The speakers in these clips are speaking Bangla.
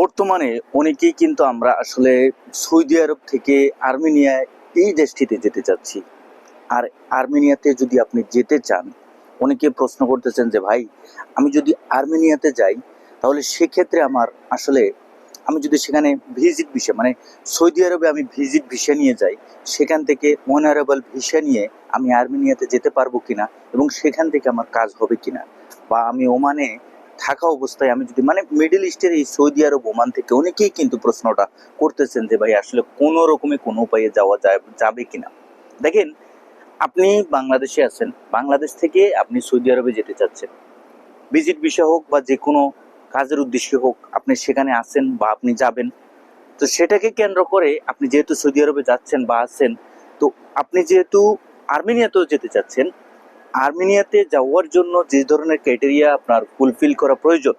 বর্তমানে অনেকেই কিন্তু আমরা আসলে সৌদি আরব থেকে আর্মেনিয়ায় এই দেশটিতে যেতে চাচ্ছি। আর আর্মেনিয়াতে যদি আপনি যেতে চান, অনেকে প্রশ্ন করতেছেন যে, ভাই, আমি যদি আর্মেনিয়াতে যাই, তাহলে সেক্ষেত্রে আমার আসলে, আমি যদি সেখানে ভিজিট ভিসা মানে সৌদি আরবে আমি ভিজিট ভিসা নিয়ে যাই, সেখান থেকে অনারেবল ভিসা নিয়ে আমি আর্মেনিয়াতে যেতে পারব কিনা এবং সেখান থেকে আমার কাজ হবে কিনা? বা আমি ওমানে থাকা অবস্থায় আমি যদি মানে মিডল ইস্টের এই সৌদি আরব ওমান থেকে অনেকেই কিন্তু প্রশ্নটা করতেছেন যে, ভাই, আসলে কোনো রকমে কোনো উপায়ে যাওয়া যায়, যাবে কিনা? দেখেন, আপনি বাংলাদেশে আছেন, বাংলাদেশ থেকে আপনি সৌদি আরবে যেতে চাচ্ছেন। ভিজিট বিষয় হোক বা যে কোনো কাজের উদ্দেশ্যে হোক, আপনি সেখানে আছেন বা আপনি যাবেন। তো সেটাকে কেন্দ্র করে আপনি যেহেতু সৌদি আরবে যাচ্ছেন বা আছেন, তো আপনি যেহেতু আর্মেনিয়াতেও যেতে চাচ্ছেন আর্মেনিয়াতে যাওয়ার জন্য যে ধরনের ক্রাইটেরিয়া আপনার ফুলফিল করা প্রয়োজন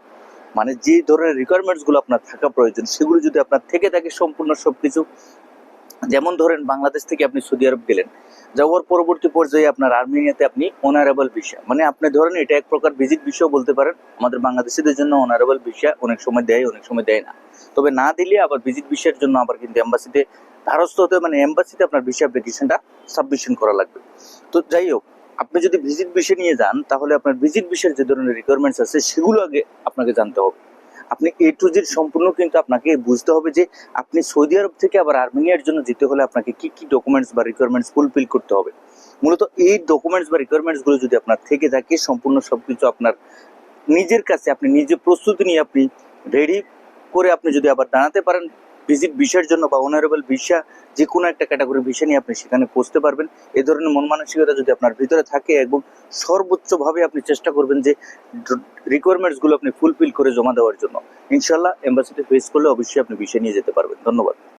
মানে যে ধরনের রিকোয়ারমেন্টসগুলো আপনার থাকা প্রয়োজন, সেগুলো যদি আপনার থেকে থাকে সম্পূর্ণ সবকিছু, যেমন ধরেন বাংলাদেশ থেকে আপনি সৌদি আরব গেলেন, যাওয়ার পরবর্তী পর্যায়ে আপনার আর্মেনিয়াতে আপনি অনারেবল ভিসা মানে আপনি ধরেন এটা এক প্রকার ভিজিট ভিসাও বলতে পারেন, আমাদের বাংলাদেশিদের জন্য অনারেবল ভিসা অনেক সময় দেয়, অনেক সময় দেয় না। তবে না দিলে আবার ভিজিট ভিসার জন্য আবার কিন্তু এম্বাসিতে দ্বারস্থ হতে মানে এম্বাসিতে আপনার ভিসা অ্যাপ্লিকেশনটা সাবমিশন করা লাগবে। তো যাই হোক আপনি যদি ভিজিট ভিসা নিয়ে যান, তাহলে আপনার ভিজিট ভিসার যে ধরনের রিকোয়ারমেন্টস আছে, সেগুলো আগে আপনাকে জানতে হবে। আপনি এ টু জেড সম্পূর্ণ কিন্তু আপনাকে বুঝতে হবে যে আপনি সৌদি আরব থেকে আবার আর্মেনিয়ার জন্য যেতে হলে আপনাকে কি কি ডকুমেন্টস বা রিকোয়ারমেন্টস ফুলফিল করতে হবে। মূলত এই ডকুমেন্টস বা রিকোয়ারমেন্টসগুলো যদি আপনার থেকে থাকে, সম্পূর্ণ সবকিছু আপনার নিজের কাছে, আপনি নিজে প্রস্তুতি নিয়ে আপনি রেডি করে আপনি যদি আবার দাঁড়াতে পারেন ভিজিট ভিসার জন্য বা অনারেবল ভিসা যে কোনো একটা ক্যাটাগরি ভিসা নিয়ে আপনি সেখানে পৌঁছতে পারবেন। এ ধরনের মন মানসিকতা যদি আপনার ভিতরে থাকে এবং সর্বোচ্চভাবে আপনি চেষ্টা করবেন যে রিকোয়ারমেন্টসগুলো আপনি ফুলফিল করে জমা দেওয়ার জন্য। ইনশাল্লাহ এম্বাসিতে ফেস করলে অবশ্যই আপনি ভিসা নিয়ে যেতে পারবেন। ধন্যবাদ।